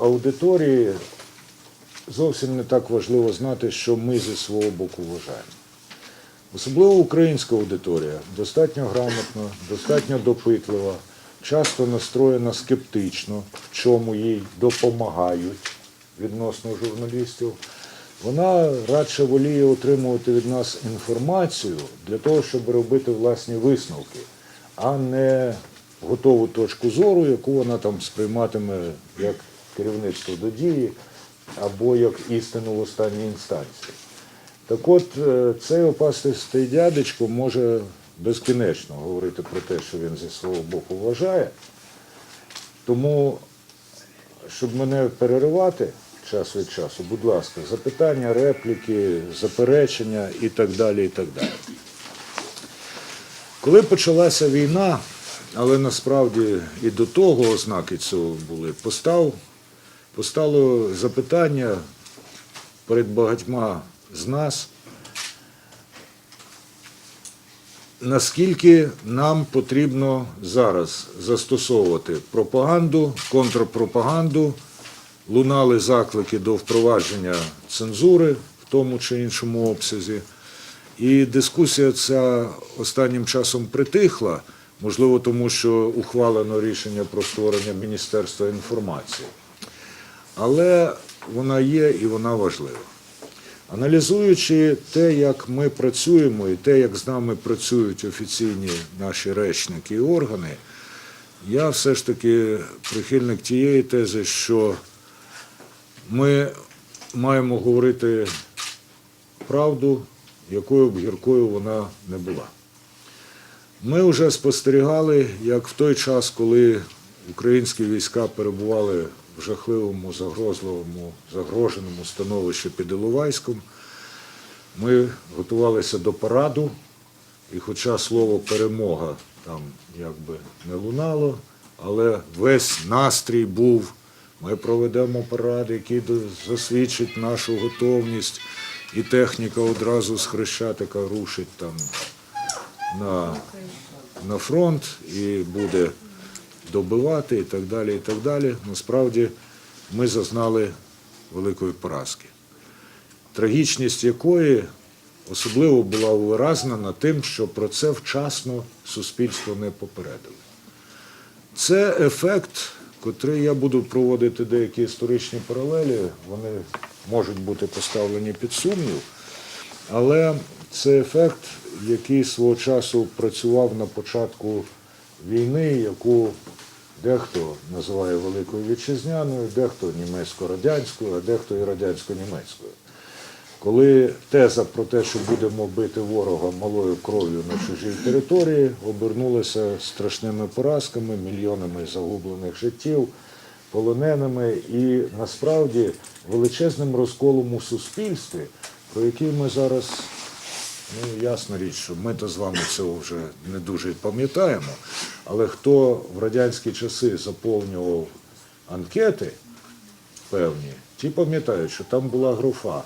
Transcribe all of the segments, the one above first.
аудиторії зовсім не так важливо знати, що ми зі свого боку вважаємо. Особливо українська аудиторія достатньо грамотна, достатньо допитлива, часто настроєна скептично, в чому їй допомагають відносно журналістів. Вона радше воліє отримувати від нас інформацію для того, щоб робити власні висновки, а не готову точку зору, яку вона там сприйматиме як керівництво до дії або як істину в останній інстанції. Так от, е, цей опасистий дядечко може безкінечно говорити про те, що він зі свого боку вважає. Тому, щоб мене переривати час від часу, будь ласка, запитання, репліки, заперечення і так далі. і так далі. Коли почалася війна, але насправді і до того ознаки цього були, постав, постало запитання перед багатьма з нас, наскільки нам потрібно зараз застосовувати пропаганду, контрпропаганду, лунали заклики до впровадження цензури в тому чи іншому обсязі. І дискусія ця останнім часом притихла, можливо, тому що ухвалено рішення про створення Міністерства інформації. Але вона є і вона важлива. Аналізуючи те, як ми працюємо, і те, як з нами працюють офіційні наші речники і органи, я все ж таки прихильник тієї тези, що ми маємо говорити правду, якою б гіркою вона не була. Ми вже спостерігали, як в той час, коли українські війська перебували в жахливому, загрозливому, загроженому становищі під Іловайськом, ми готувалися до параду, і хоча слово перемога там якби не лунало, але весь настрій був. Ми проведемо парад, який засвідчить нашу готовність, і техніка одразу з Хрещатика рушить там на, на фронт і буде добивати і так далі. і так далі. Насправді ми зазнали великої поразки, трагічність якої особливо була увиразнена тим, що про це вчасно суспільство не попередило. Це ефект, котрий я буду проводити деякі історичні паралелі, вони можуть бути поставлені під сумнів, але це ефект, який свого часу працював на початку війни, яку дехто називає Великою Вітчизняною, дехто німецько-радянською, а дехто і радянсько-німецькою. Коли теза про те, що будемо бити ворога малою кров'ю на чужій території, обернулася страшними поразками, мільйонами загублених життів, полоненими і насправді величезним розколом у суспільстві, про який ми зараз, ну ясна річ, що ми то з вами цього вже не дуже пам'ятаємо. Але хто в радянські часи заповнював анкети певні, ті пам'ятають, що там була графа.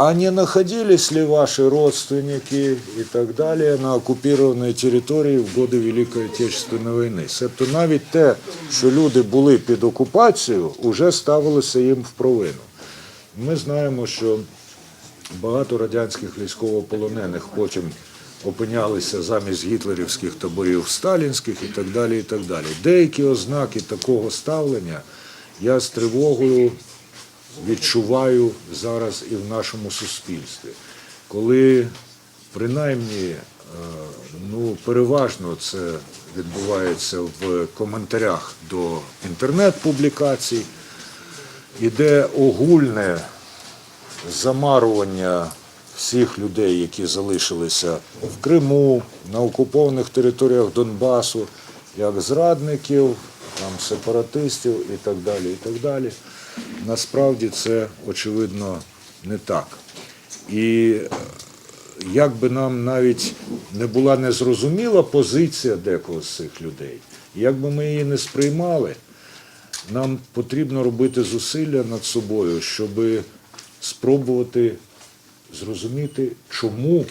А не находились ли ваши родственники и так далее на окупованій території в годи Великої Отечественної війни? Себто навіть те, що люди були під окупацією, вже ставилося їм в провину. Ми знаємо, що багато радянських військовополонених потім опинялися замість гітлерівських таборів сталінських і так далі. і так далі. Деякі ознаки такого ставлення я з тривогою відчуваю зараз і в нашому суспільстві, коли принаймні е, ну, переважно це відбувається в коментарях до інтернет-публікацій, іде огульне замарування всіх людей, які залишилися в Криму, на окупованих територіях Донбасу, як зрадників, там, сепаратистів і так далі. і так далі. Насправді це очевидно не так. І е, як би нам навіть не була незрозуміла позиція декого з цих людей, як би ми її не сприймали, нам потрібно робити зусилля над собою, щоб спробувати зрозуміти, чому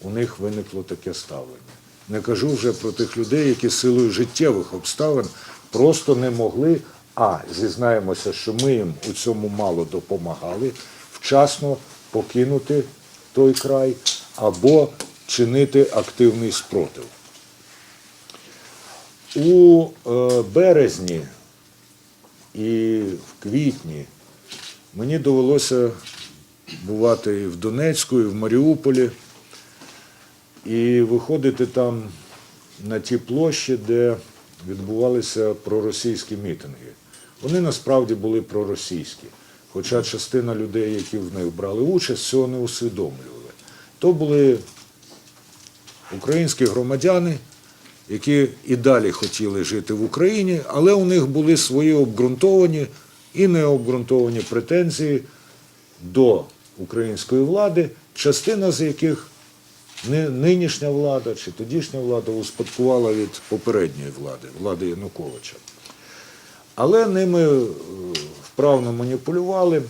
у них виникло таке ставлення. Не кажу вже про тих людей, які силою життєвих обставин просто не могли а зізнаємося, що ми їм у цьому мало допомагали, вчасно покинути той край або чинити активний спротив. У е, березні і в квітні мені довелося бувати і в Донецьку, і в Маріуполі, і виходити там на ті площі, де відбувалися проросійські мітинги. Вони насправді були проросійські, хоча частина людей, які в них брали участь, цього не усвідомлювали. То були українські громадяни, які і далі хотіли жити в Україні, але у них були свої обґрунтовані і необґрунтовані претензії до української влади, частина з яких нинішня влада чи тодішня влада успадкувала від попередньої влади, влади Януковича. Але ними е, вправно маніпулювали,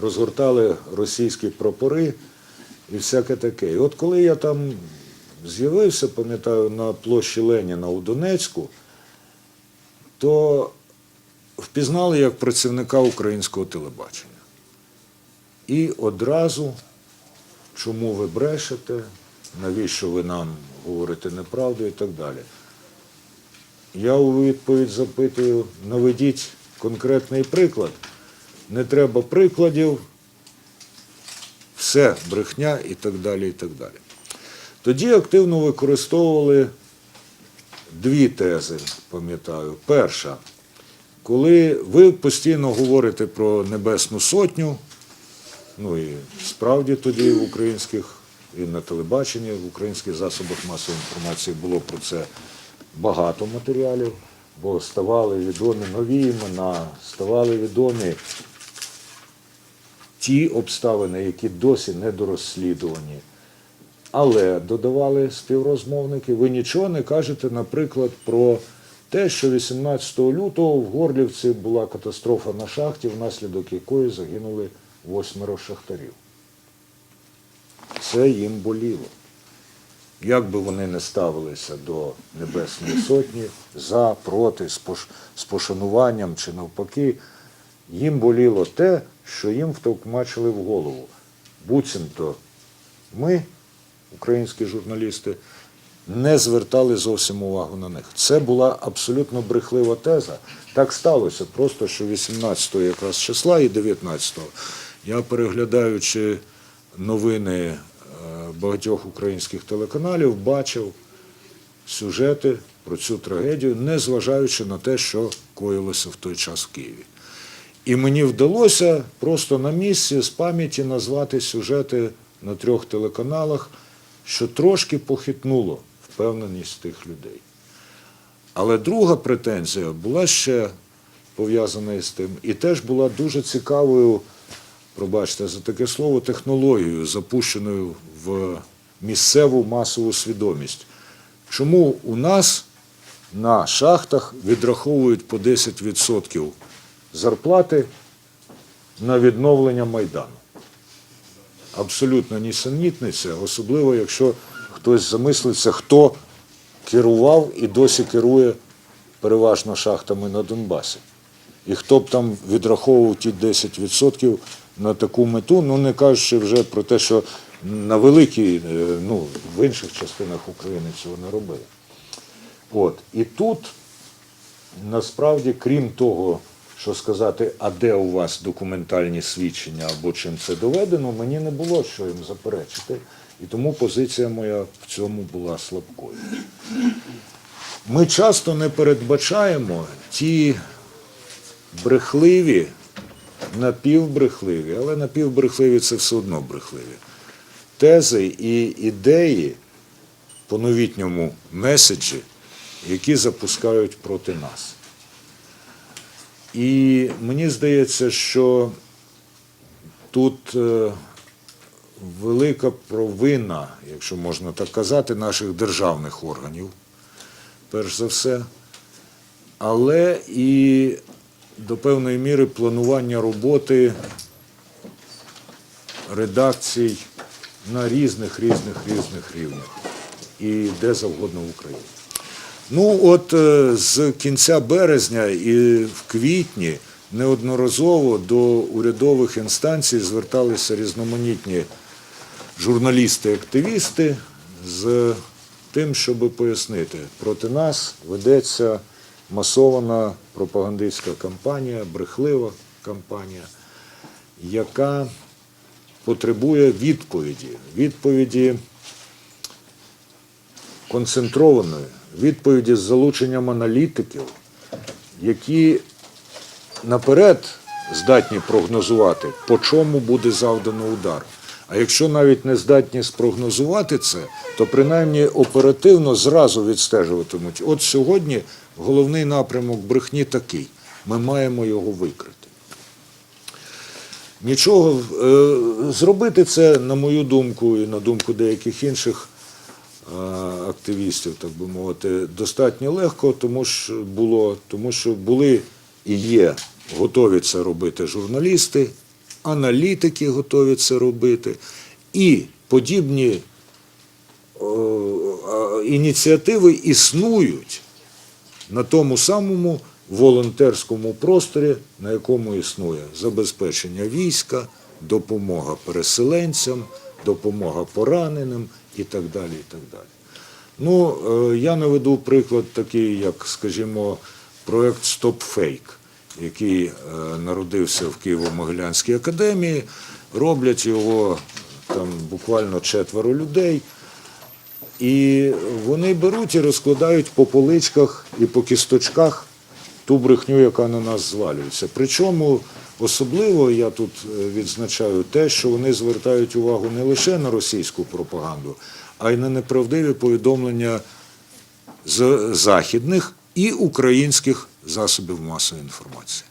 розгортали російські прапори і всяке таке. І от коли я там з'явився, пам'ятаю, на площі Леніна у Донецьку, то впізнали як працівника українського телебачення. І одразу, чому ви брешете, навіщо ви нам говорите неправду і так далі. Я у відповідь запитую, наведіть конкретний приклад. Не треба прикладів, все брехня і так далі. і так далі. Тоді активно використовували дві тези, пам'ятаю. Перша, коли ви постійно говорите про Небесну Сотню, ну і справді тоді в українських і на телебаченні, в українських засобах масової інформації було про це багато матеріалів, бо ставали відомі нові імена, ставали відомі ті обставини, які досі недорозслідувані. Але додавали співрозмовники, ви нічого не кажете, наприклад, про те, що 18 лютого в Горлівці була катастрофа на шахті, внаслідок якої загинули восьмеро шахтарів. Це їм боліло. Як би вони не ставилися до Небесної Сотні, за, проти, з пошануванням чи навпаки, їм боліло те, що їм втовкмачили в голову. Буцімто ми, українські журналісти, не звертали зовсім увагу на них. Це була абсолютно брехлива теза. Так сталося, просто що 18-го якраз числа і 19-го я переглядаючи новини е, багатьох українських телеканалів, бачив сюжети про цю трагедію, не зважаючи на те, що коїлося в той час в Києві. І мені вдалося просто на місці з пам'яті назвати сюжети на трьох телеканалах, що трошки похитнуло впевненість тих людей. Але друга претензія була ще пов'язана із тим, і теж була дуже цікавою, пробачте за таке слово, технологією, запущеною в місцеву масову свідомість. Чому у нас на шахтах відраховують по 10% зарплати на відновлення Майдану? Абсолютно нісенітниця, особливо якщо хтось замислиться, хто керував і досі керує переважно шахтами на Донбасі. І хто б там відраховував ті 10% на таку мету, ну не кажучи вже про те, що на великій, е, ну, в інших частинах України цього не робили. От. І тут насправді, крім того, що сказати, а де у вас документальні свідчення або чим це доведено, мені не було що їм заперечити. І тому позиція моя в цьому була слабкою. Ми часто не передбачаємо ті брехливі, напівбрехливі, але напівбрехливі це все одно брехливі. Тези і ідеї по новітньому меседжі, які запускають проти нас. І мені здається, що тут е, велика провина, якщо можна так казати, наших державних органів, перш за все, але і до певної міри планування роботи редакцій на різних, різних, різних рівнях і де завгодно в Україні. Ну, от е, з кінця березня і в квітні неодноразово до урядових інстанцій зверталися різноманітні журналісти-активісти з тим, щоб пояснити, проти нас ведеться масована пропагандистська кампанія, брехлива кампанія, яка потребує відповіді. Відповіді концентрованої, відповіді з залученням аналітиків, які наперед здатні прогнозувати, по чому буде завдано удар. А якщо навіть не здатні спрогнозувати це, то принаймні оперативно зразу відстежуватимуть. От сьогодні головний напрямок брехні такий: ми маємо його викрити. Нічого е, зробити це, на мою думку, і на думку деяких інших е, активістів, так би мовити, достатньо легко, тому що було, тому що були і є готові це робити журналісти, аналітики готові це робити, і подібні е, е, ініціативи існують на тому самому волонтерському просторі, на якому існує забезпечення війська, допомога переселенцям, допомога пораненим і так далі. І так далі. Ну, е, я наведу приклад такий, як, скажімо, проект Фейк, який е, народився в Києво-Могилянській академії. Роблять його там буквально четверо людей. І вони беруть і розкладають по поличках і по кісточках ту брехню, яка на нас звалюється. Причому особливо я тут е, відзначаю те, що вони звертають увагу не лише на російську пропаганду, а й на неправдиві повідомлення з західних і українських засобів масової інформації.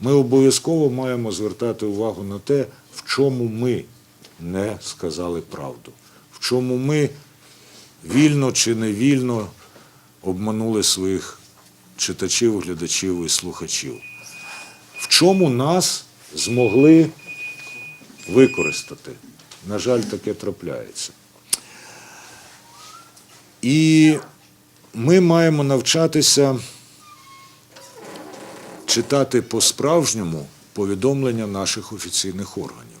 Ми обов'язково маємо звертати увагу на те, в чому ми не сказали правду, в чому ми вільно чи невільно обманули своїх читачів, глядачів і слухачів. В чому нас змогли використати? На жаль, таке трапляється. І ми маємо навчатися читати по-справжньому повідомлення наших офіційних органів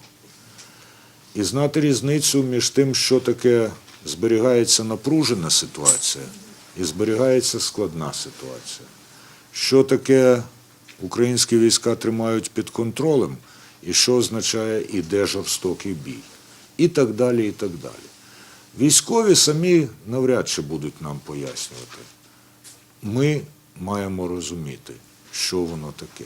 і знати різницю між тим, що таке зберігається напружена ситуація і зберігається складна ситуація. Що таке українські війська тримають під контролем, і що означає іде жорстокий бій. І так далі, і так далі. Військові самі навряд чи будуть нам пояснювати. Ми маємо розуміти, що воно таке.